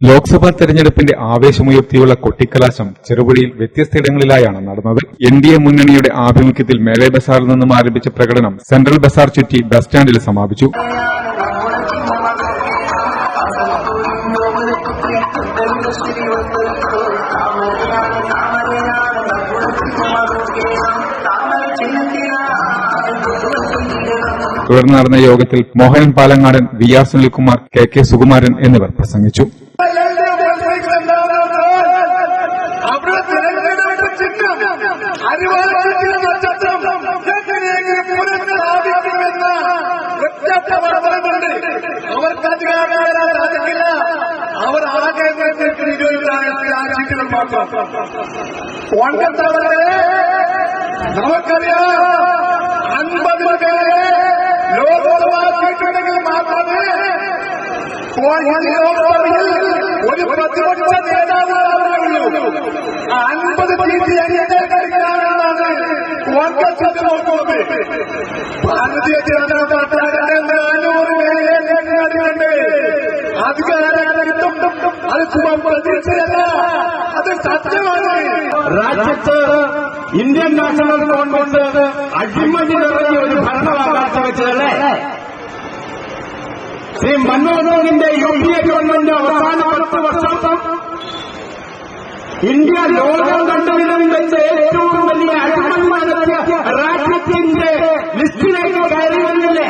ലോക്സഭാ തെരഞ്ഞെടുപ്പിന്റെ ആവേശമുയർത്തിയുള്ള കൊട്ടിക്കലാശം ചെറുപുഴയിൽ വ്യത്യസ്തയിടങ്ങളിലായാണ് നടന്നത്. N D A മുന്നണിയുടെ ആഭിമുഖ്യത്തിൽ മേലെ ബസാറിൽ നിന്നും ആരംഭിച്ച പ്രകടനം സെൻട്രൽ ബസാർ ചുറ്റി ബസ് സ്റ്റാൻഡിൽ സമാപിച്ചു. തുടർന്ന് നടന്ന യോഗത്തിൽ Mohanan Palangadan V R Sunilkumar K K Sukumaran എന്നിവർ പ്രസംഗിച്ചു. അവിടെ തിരഞ്ഞെടുപ്പ് ചിഹ്നം അരിവാളത്തിന്റെ നക്ഷത്രം എങ്ങനെയെങ്കിലും പുനഃസ്ഥാപിക്കുമെന്ന ഒറ്റ പ്രവർത്തനമുണ്ട് അവർക്ക് അധികാരം നേടാൻ സാധിക്കില്ല അവർ ആകെ രാജ്യങ്ങൾ മാത്രം കോൺഗ്രസ് അവരെ നമുക്കറിയാം അൻപത് പേരെ ലോകസഭാ സീറ്റുണ്ടെങ്കിൽ മാത്രമേ ലോകസഭയിൽ ഒരു പ്രതിപക്ഷ നേതാവ് അൻപത് സീറ്റ് എന്നെ കളിക്കാനാണ് കോൺഗ്രസ് നോക്കുന്നത് ഭാരതീയ ജനതാ പാർട്ടിയുടെ നാനൂറ് നേടിയിട്ടുണ്ട് അധികാരം അത് ശുഭം പ്രതീക്ഷയല്ല അത് സത്യമാണ്. രാജ്യത്ത് ഇന്ത്യൻ നാഷണൽ ഗവൺമെന്റ് അഴിമതി നിറഞ്ഞ ഒരു ഭരണമാണ് കാഴ്ചവെച്ചതല്ലേ ശ്രീ മൻമോഹൻ സിംഗിന്റെ യു പി എ ഗവൺമെന്റ് അവസാന പത്ത് വർഷം ഇന്ത്യ ലോകം കണ്ടതിലും വെച്ച് ഏറ്റവും വലിയ അഴിമതി നടത്തിയ രാജ്യത്തിന്റെ ലിസ്റ്റിലേക്ക് കയറി വന്നില്ലേ?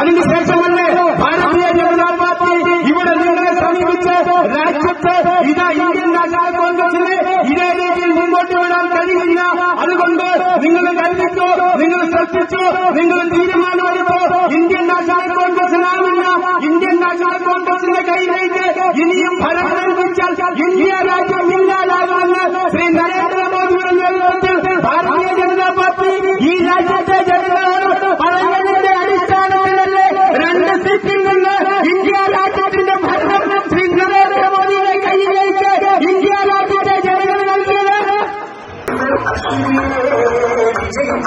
അതിനുശേഷമല്ലേ ഭാരതീയ ജനതാ പാർട്ടി ഇവിടെ നിങ്ങളെ സമീപിച്ച് രാജ്യത്ത് ഇതാ ഇന്ത്യൻ നാഷണൽ കോൺഗ്രസിന് ഇതേ രീതിയിൽ മുന്നോട്ട് വിടാൻ കഴിയില്ല. അതുകൊണ്ട് നിങ്ങൾ കരുതിച്ചോ നിങ്ങൾ ശ്രദ്ധിച്ചോ നിങ്ങൾ തീരുമാനമെടുത്തോ.